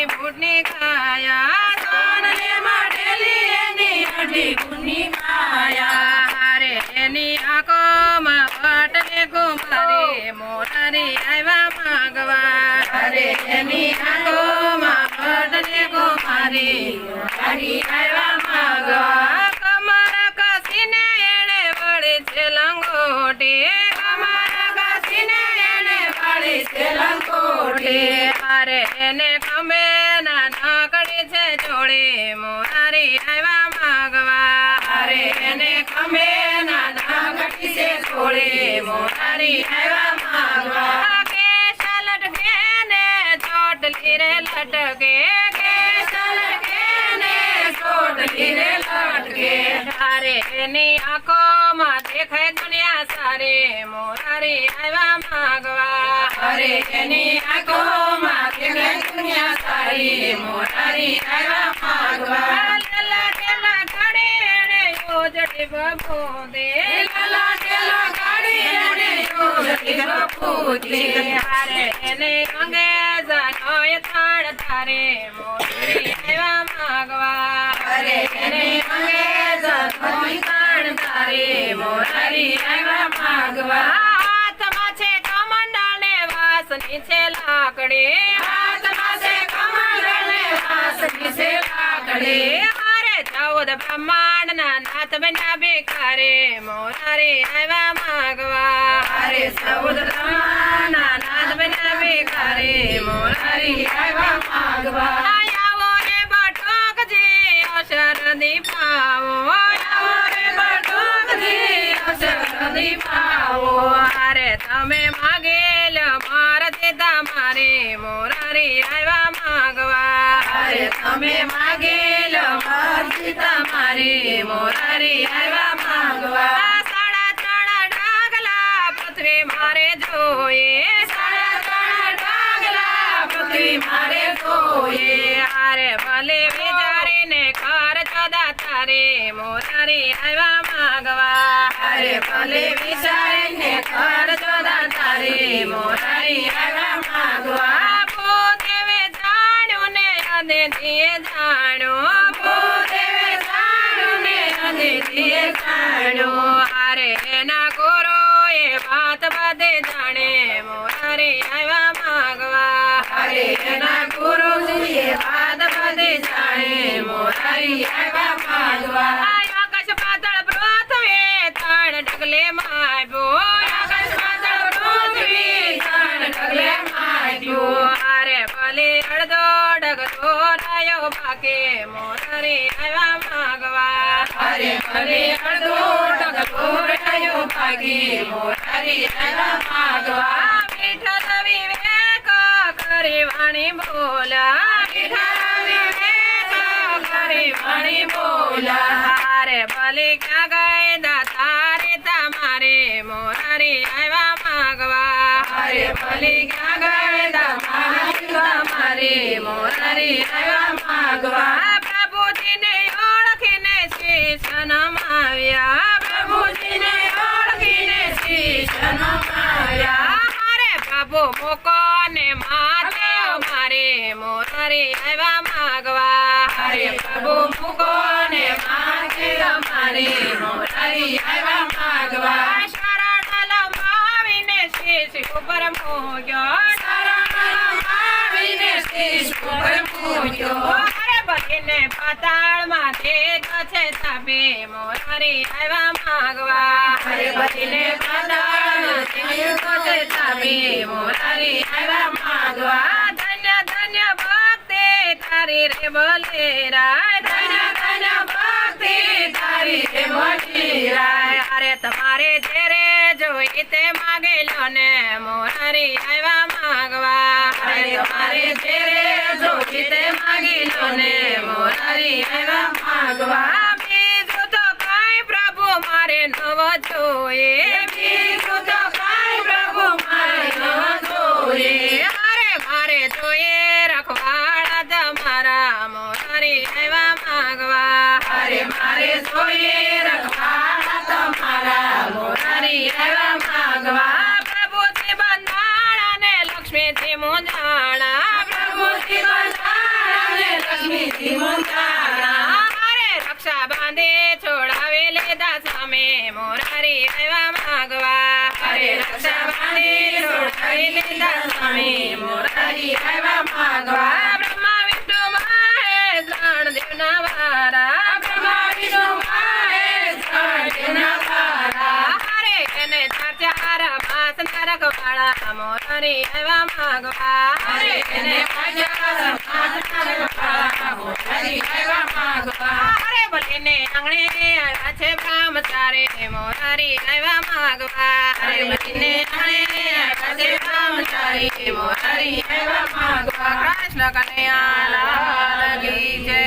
એની બુટની ખાયા. સોનને માટેલી એની અઢી ગુની માયા હારે એની આંખોમાં પટને કુમારી કુમારી મોરારી આવ્યા માંગવા. ચોળી મોરારી આવ્યા માગવા. અરે એને ખમે નાના નાગટી છે છોડી મોરારી આવ્યા માગવા. કે સલટકે ને ચોટલી રે લટકે કે. સલકે ને ચોટલી રે લટકે. હારે એની આંખોમાં દેખાય દુનિયા સારી. મોરારી આવ્યા માગવા. અરે એની આંખોમાં દેખાય દુનિયા સારી મોરારી આવ્યા માંગવા લાલા તેલા ઘડી એણે યોજડી બબોદે લાલા ટેલા ગાડી એને યોજતી રફૂતી. હારે એને અંગે જાનોય થાળ તારે મોરારી આવ્યા માંગવા અરે એને અંગે જતોય તાણ તારે મોરારી આવ્યા માંગવા છે લાકડી હાથમાં છે કમંડળ ને વાંસની છે લાકડી. હારે ચૌદ બ્રહ્માંડ ના નાથ બન્યા ભિખારે મોરારી આવ્યા માંગવા અરે સૌદ બ્રહ્માના નાદ બન્યા ભિખારી મોરારી આવ્યા માંગવા આયાવો રે બટોકજી અવસર દીપાવો આવો રે બટુકથી અવસર દીપાવો. હારે તમે માગેલ મારતે તમારે મોરારી આવ્યા માગવા. તમે માગેલ મારતે તમારે મોરારી આવ્યા માગવા. સાડા ત્રણ ડાગલા પૃથ્વી મારે જોઈએ. સાડા ત્રણ ડાગલા પૃથ્વી મારે જોઈએ. હારે ભલે તારે મોરારી આવ્યા માગવા. હરે ભલે વિચારીને કર જોદા તારી મોરારી આવ્યા માગવા. પોતે દેવે જાણ્યું ને અદેતીએ જાણ્યું. પોતે જાણ્યું ને અદિતિએ જાણ્યું. હારે એના એ વાત બધે જાણે મોરારી આવ્યા માંગવા. અરે એના એ વાત બધી જાણે મોરારી આવ્યા આયો આકાશ પાતળ પૃથ્વી ત્રણ ડગલે માવ્યો આકાશ પાતળ પૃથ્વી ત્રણ ડગલે માર્યું. હારે ભલે અડધો ડગલો રાયો બાકે મોરારી આવ્યા માંગવા અરે વિવેક કરી વાણી બોલા ભલે ક્યાં ગઈ દાતારે તમારે મોરારી આવ્યા માગવા. અરે ભલે ક્યાં ગયા? તમારી તમારે મોરારી આવ્યા માગવા. પ્રભુજીને ઓળખીને શીશ નમાવ્યા પ્રભુજીને ઓળખીને શીશ નમાવ્યા. હારે પ્રભુ મોકો ને અમારે મોરારી આવ્યા માગવા. અરે પ્રભુ મૂકો આવ્યા માંગવા માંગવા અરે બલીને આવ્યા માંગવા. ધન્ય ધન્ય ભક્તિ, તારી રે બોલેરા ધન્ય ધન્ય ભક્તિ તારી મોટી રાય. અરે તમારે જેરે જોઈ તે માગેલો ને મોરારી આવ્યા માંગવા. અરે તમારે ઘેરે જોઈ તે માગેલો ને મોરારી આવ્યા માંગવા. બીજું તો કઈ પ્રભુ મારે નવ જોઈએ. તમારા મોરારી ને લક્ષ્મીથી મુંજાણા રક્ષા બાંધે છોડાવે લેતા સામે મોરારી આવ્યા માગવા અરે રક્ષા બાંધે છોડાવી માગવા. નરક વાળા મોરારી આવ્યા માગવા અરે એને હરે બોલીને આંગણે આવ્યા છે બ્રહ્મચારી મોરારી આવ્યા માગવા અરે બચીને આંગણે આવ્યા છે બ્રહ્મચારી મોરારી આવ્યા માગવા કૃષ્ણ કલ્યાણ લાલ કી જય